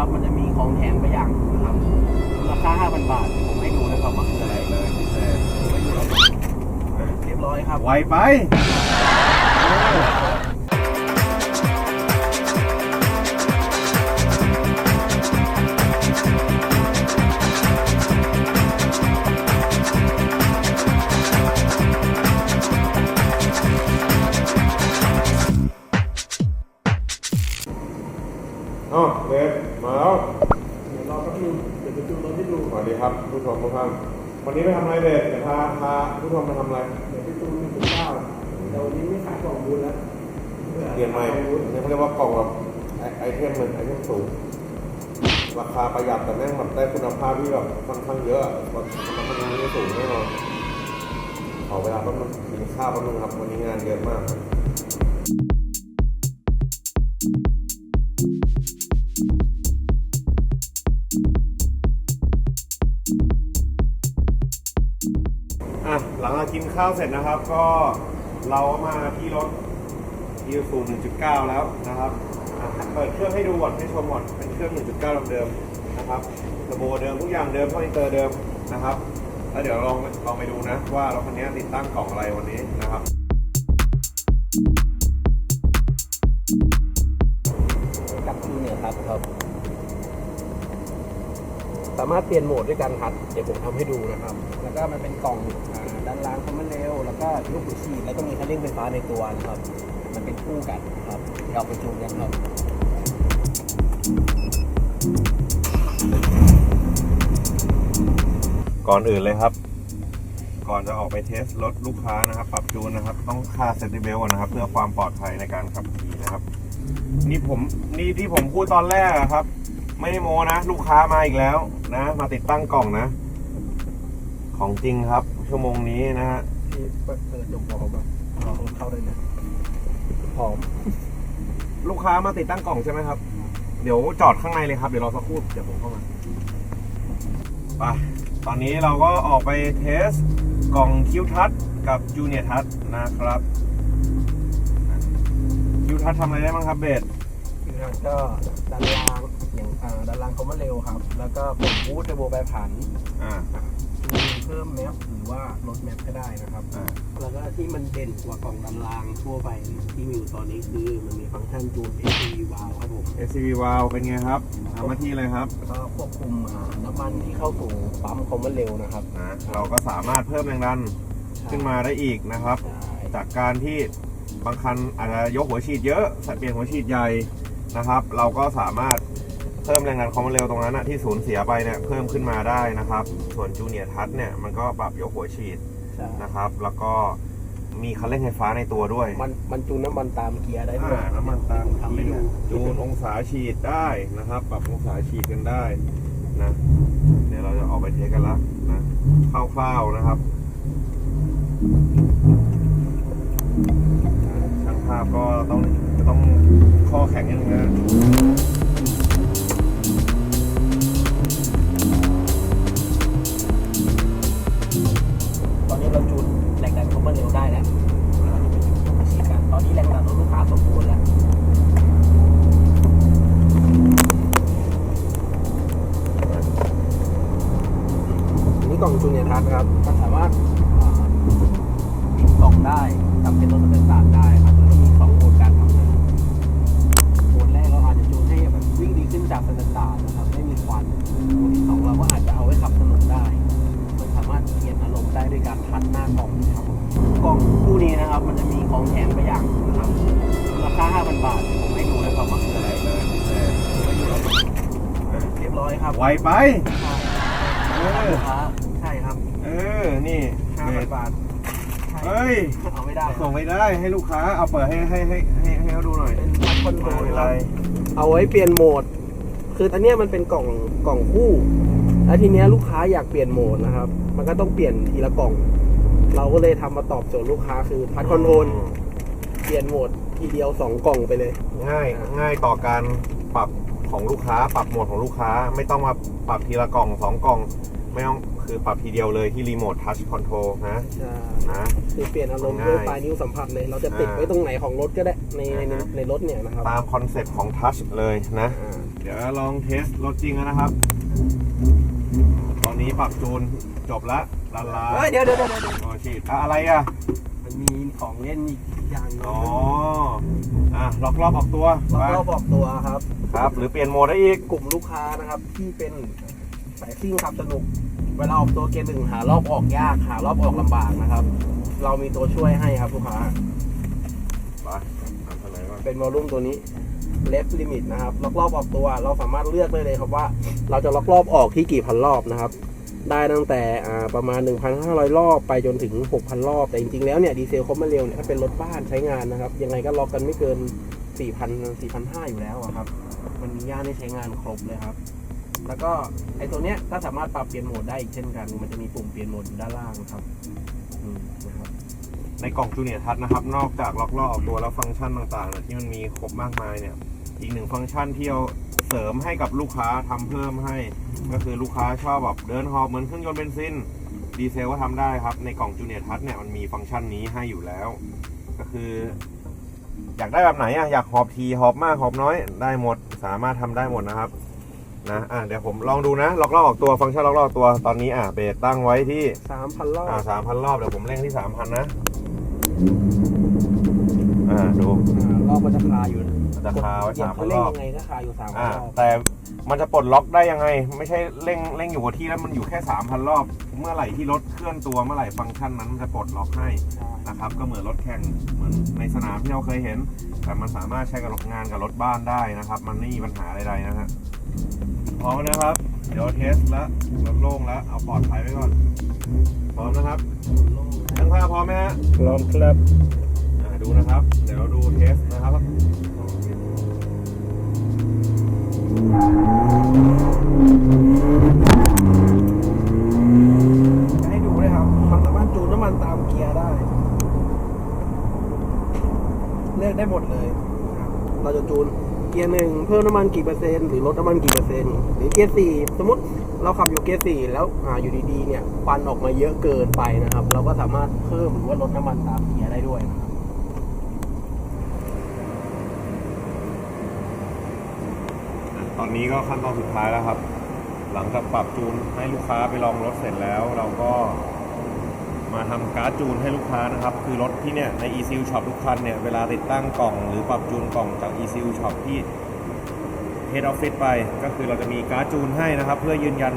นะครับ มันจะมีของแถมไปอย่างนะครับราคา5,000 บาท ผมให้ดูนะครับว่าคืออะไรเลยพิเศษเรียบร้อยครับ ไวไป ครับผู้ชมทุกท่านวันนี้ไปทำอะไรเดฟเดี๋ยวพาพาผู้ชมไปทำอะไรเดี๋ยวไปดูหนึ่งถึงเก้าเดี๋ยววันนี้ไม่ขายกล่องบุญแล้วเปลี่ยนใหม่เนี่ยเขาเรียกว่ากล่องแบบไอไอเทมเลยไอเทมสูงราคาประหยัดแต่แม่งแบบได้คุณภาพที่แบบค่อนข้างเยอะแบบมันทำงานที่สูงแน่นอนขอเวลาแป๊บนึงกินข้าวแป๊บนึงครับวันนี้งานเยอะมาก ข้าวเสร็จนะครับ ก็เรามาที่รถ e ู1.9 แล้วนะครับเปิดเครื่องให้ดูก่อนให้ชมก่อนเป็นเครื่อง 1.9 เดิมๆนะครับระโบเดิมทุกอย่างเดิมท่ออินเตอร์เดิมนะครับแล้วเดี๋ยวลองลองไปดูนะว่ารถคันนี้ติดตั้งกล่องอะไรวันนี้นะครับกับจูเนียครับครับ สามารถเปลี่ยนโหมดด้วยกันครับเดี๋ยวผมทำให้ดูนะครับ แล้วก็มันเป็นกล่องอ่าด้านล่างคอมมอนเรลแล้วก็ลูกหัวฉีดแล้วก็มีคันเร่งไฟฟ้าในตัวนะครับ มันเป็นคู่กันครับเดี๋ยวเอาไปจูนกันครับก่อนอื่นเลยครับ ก่อนจะออกไปเทสรถลูกค้านะครับ ปรับจูนนะครับ ต้องค่าเซนติเบลก่อนนะครับ เพื่อความปลอดภัยในการขับขี่นะครับ นี่ผมนี่ที่ผมพูดตอนแรกอะครับ ไม่ได้โมนะ ลูกค้ามาอีกแล้วนะ มาติดตั้งกล่องนะ ของจริงครับ ชั่วโมงนี้นะฮะที่เปิดเปิดดมพร้อมแบบลองเข้าได้เลยพร้อม ลูกค้ามาติดตั้งกล่องใช่ไหมครับ เดี๋ยวจอดข้างในเลยครับ เดี๋ยวรอสักครู่เดี๋ยวผมเข้ามาไปตอนนี้เราก็ออกไปเทสกล่องคิวทัชกับจูเนียทัชนะครับ คิวทัชทำอะไรได้บ้างครับเบส คือก็ด้านล่างอย่างอ่าด้านล่างคอมมอนเรลครับ แล้วก็ผมบูทเทอร์โบแปรผันอ่า มีเพิ่มแมปหรือว่าลดแมปก็ได้นะครับ อ่า แล้วก็ที่มันเด่นกว่ากล่องดำรางทั่วไปที่มีอยู่ตอนนี้คือมันมีฟังก์ชันจูน ACV valve ครับผม SCV valve เป็นไงครับทำหน้าที่เลยครับก็ควบคุมอ่าน้ำมันที่เข้าสู่ปั๊มคอมมอนเรลนะครับนะเราก็สามารถเพิ่มแรงดันขึ้นมาได้อีกนะครับ ใช่จากการที่บางคันอาจจะยกหัวฉีดเยอะสัเปลี่ยนหัวฉีดใหญ่ นะครับ เราก็สามารถเพิ่มแรงดันความเร็วตรงนั้นนะที่สูญเสียไปเนี่ยเพิ่มขึ้นมาได้นะครับ ส่วนจูเนียร์ทัชเนี่ยมันก็ปรับยกหัวฉีดใช่นะครับ แล้วก็มีคันเร่งไฟฟ้าในตัวด้วย มันมันจูนน้ำมันตามเกียร์ได้ด้วยอ่าน้ำมันตามทำให้ดูจูนองศาฉีดได้นะครับ ปรับองศาฉีดกันได้นะ เดี๋ยวเราจะออกไปเทสกันละนะคร่าวๆนะครับ ข้อแข็งนิดนึงนะตอนนี้เราจูนแรงดันคอมมอนเรลได้แล้วฉีดกันตอนนี้แรงดันรถลูกค้าสมบูรณ์แล้วนี่กล่องจูเนียร์ทัชครับมันสามารถากสแตนดาร์ดนะครับ ไม่มีควันโหมดที่สองเราก็อาจจะเอาไว้ขับถนนได้ มันสามารถเปลี่ยนอารมณ์ได้ด้วยการทัดหน้ากล่องนะครับผมกล่องคู่นี้นะครับ มันจะมีของแถมไปอย่างนะครับราคา5,000 บาทผมให้ดูนะครับว่าคืออะไรเลยเรียบร้อยครับไวไป เออลูกค้าใช่ครับ เออ นี่5,000บาทใช่เฮ้ยเอาไม่ได้ส่งไม่ได้ให้ลูกค้าเอาเปิดให้ให้ให้ให้ให้เขาดูหน่อยเป็นพัดคอนโทรไม่ลเป็นคไรรับเอาไว้เปลี่ยนโหมด คืออันเนี้ยมันเป็นกล่องกล่องคู่ แล้วทีเนี้ยลูกค้าอยากเปลี่ยนโหมดนะครับ มันก็ต้องเปลี่ยนทีละกล่อง เราก็เลยทำมาตอบโจทย์ลูกค้าคือพัดคอนโทรลเปลี่ยนโหมดทีเดียวสองกล่องไปเลย ง่ายง่ายต่อการปรับของลูกค้า ปรับโหมดของลูกค้า ไม่ต้องมาปรับทีละกล่องสองกล่อง ไม่ต้อง คคือปรับทีเดียวเลยที่รีโมททัชคอนโทรลนะใช่นะ คือเปลี่ยนอารมณ์ง่ายด้วยปลายนิ้วสัมผัสเลย เราจะติดอ่าไว้ตรงไหนของรถก็ได้ในในในอ่าฮะในรถเนี่ยนะครับ ตามคอนเซ็ปต์ของทัชเลยนะอ่าเดี๋ยวลองเทสรถจริงแล้วนะครับ ตอนนี้ปรับจูนจบละลาลาเฮ้ยเดี๋ยวเดี๋ยวเดี๋ยวเดี๋ยวโอ้ชีดอะอะไรอะมันมีของเล่นอีกอย่างหนึงอ๋ออะล็อกรอบออกตัวแล้วไปก็บอกตัวครับ ครับ หรือเปลี่ยนโหมดได้อีกกลุ่มลูกค้านะครับที่เป็นสายซิ่งขับสนุก เวลาออกตัวเกียร์หนึ่งหารอบออกยากหารอบออกลำบากนะครับ เรามีตัวช่วยให้ครับลูกค้าไปทำอะไรก่อนเป็นวอลลุ่มตัวนี้ left limit นะครับล็อกรอบออกตัว เราสามารถเลือกได้เลยครับว่า เราจะล็อกรอบออกที่กี่พันรอบนะครับ ได้ตั้งแต่อ่าประมาณ 1,500 รอบไปจนถึง 6,000 รอบ แต่จริงๆแล้วเนี่ยดีเซลคอมมาเร็วเนี่ยถ้าเป็นรถบ้านใช้งานนะครับ ยังไงก็ล็อกกันไม่เกิน 4,000 4,500 อยู่แล้วอะครับ มันมีย่านให้ใช้งานครบเลยครับ แล้วก็ไอตัวเนี้ยก็สามารถปรับเปลี่ยนโหมดได้อีกเช่นกัน มันจะมีปุ่มเปลี่ยนโหมดอยู่ด้านล่างครับอืมนะครับ ในกล่องจูเนียร์ทัชนะครับ นอกจากล็อกรอออกตัวแล้วฟังก์ชันต่างๆเนี่ยที่มันมีครบมากมายเนี่ย อีกหนึ่งฟังก์ชันที่เราเสริมให้กับลูกค้าทำเพิ่มให้ ก็คือลูกค้าชอบแบบเดินหอบเหมือนเครื่องยนต์เบนซินดีเซลก็ทำได้ครับ ในกล่องจูเนียร์ทัชเนี่ยมันมีฟังก์ชันนี้ให้อยู่แล้ว ก็คือ อยากได้แบบไหนอะอยากหอบทีหอบมากหอบน้อยได้หมด สามารถทำได้หมดนะครับ นะอะเดี๋ยวผมลองดูนะล็อกรอบออกตัวฟังก์ชันล็อกรอบออกตัวตอนนี้อะเบสตั้งไว้ที่3,000รอบอ่าสามพันรอบเดี๋ยวผมเร่งที่สามพันนะอ่าดูอ่ารอบมันจะคาอยู่นะมันจะคาไว้เหยียบ3,000คันเร่งรอบยังไงก็คาอยู่3,000อ่ารอบแต่มันจะปลดล็อกได้ยังไง ไม่ใช่เร่งเร่งอยู่กับที่แล้วมันอยู่แค่สามพันรอบ เมื่อไหร่ที่รถเคลื่อนตัวเมื่อไหร่ฟังก์ชันนั้นมันจะปลดล็อกให้ ใช่นะครับก็เหมือนรถแข่งเหมือนในสนามที่เราเคยเห็น แต่มันสามารถใช้กับรถงานกับรถบ้านได้นะครับ มันไม่มีปัญหาใดๆนะฮะ พร้อมนะครับ เดี๋ยวเทสแล้วรถโล่งแล้ว เอาปลอดภัยไว้ก่อน พร้อมนะครับช่างภาพพร้อมไหมฮะพร้อมครับอ่าดูนะครับ เดี๋ยวดูเทสนะครับให้ดูเลยครับ มันสามารถจูนน้ำมันตามเกียร์ได้ เลือกได้หมดเลยนะครับเราจะจูน เกียร์หนึ่งเพิ่มน้ำมันกี่เปอร์เซ็นต์หรือลดน้ำมันกี่เปอร์เซ็นต์หรือเกียร์สี่สมมติเราขับอยู่เกียร์สี่แล้วอ่าอยู่ดีๆเนี่ยควันออกมาเยอะเกินไปนะครับ เราก็สามารถเพิ่มหรือว่าลดน้ำมันตามเกียร์ได้ด้วยนะครับตอนนี้ก็ขั้นตอนสุดท้ายแล้วครับ หลังจากปรับจูนให้ลูกค้าไปลองรถเสร็จแล้ว เราก็ มาทำการ์ดจูนให้ลูกค้านะครับ คือรถที่เนี่ยใน ECU Shop ทุกคันเนี่ย เวลาติดตั้งกล่องหรือปรับจูนกล่องจาก ECU Shop ที่ Head Office ไป ก็คือเราจะมีการ์ดจูนให้นะครับ เพื่อยืนยัน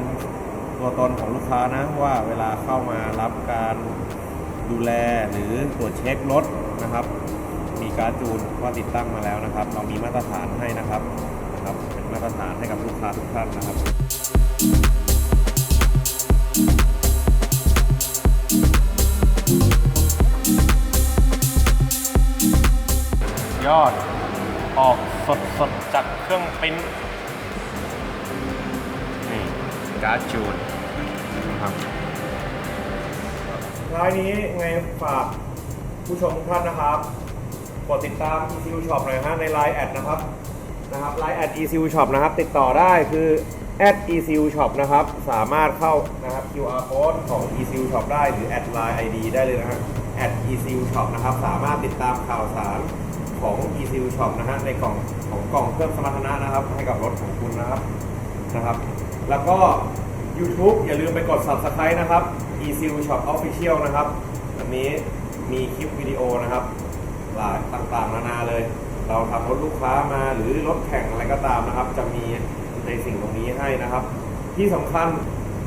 ตัวตนของลูกค้านะ ว่าเวลาเข้ามารับการดูแลหรือตรวจเช็ครถนะครับ มีการ์ดจูนว่าติดตั้งมาแล้วนะครับ เรามีมาตรฐานให้นะครับนะครับเป็นมาตรฐานให้กับลูกค้าทุกท่านนะครับ อด ออกสดสดๆจากเครื่องปริ้นนี่การ์ดจูนนะครับท้ายนี้ไงฝากผู้ชมทุกท่านนะครับ กดติดตาม ECU Shop หน่อยฮะใน Line แอดนะครับนะครับ Line แอด ECU Shop นะครับ ติดต่อได้คือ at ECU Shop นะครับ สามารถเข้านะครับ QR code ของ ECU Shop ได้หรือแอด Line ID ได้เลยนะฮะ at ECU Shop นะครับ สามารถติดตามข่าวสาร ของ ECU Shop นะฮะในกล่องของกล่องเพิ่มสมรรถนะนะครับให้กับรถของคุณนะครับนะครับ แล้วก็ YouTube อย่าลืมไปกด Subscribe นะครับ ECU Shop Official นะครับอันนี้มีคลิปวิดีโอนะครับหลายต่างๆ นานาเลย เราทำรถลูกค้ามาหรือรถแข่งอะไรก็ตามนะครับ จะมีในสิ่งตรงนี้ให้นะครับ ที่สำคัญ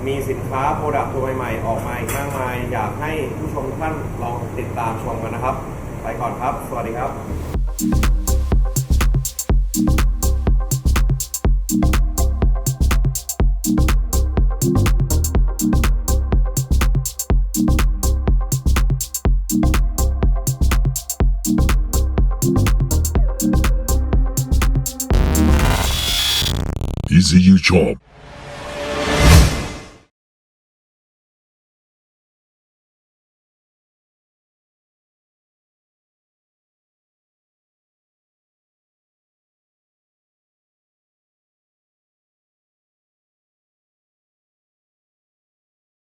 มีสินค้าโปรดักต์ตัวใหม่ๆ ออกมาอีกมากมาย อยากให้ผู้ชมทุกท่านลองติดตามชมกันนะครับ ไปก่อนครับ สวัสดีครับ ECU Chop.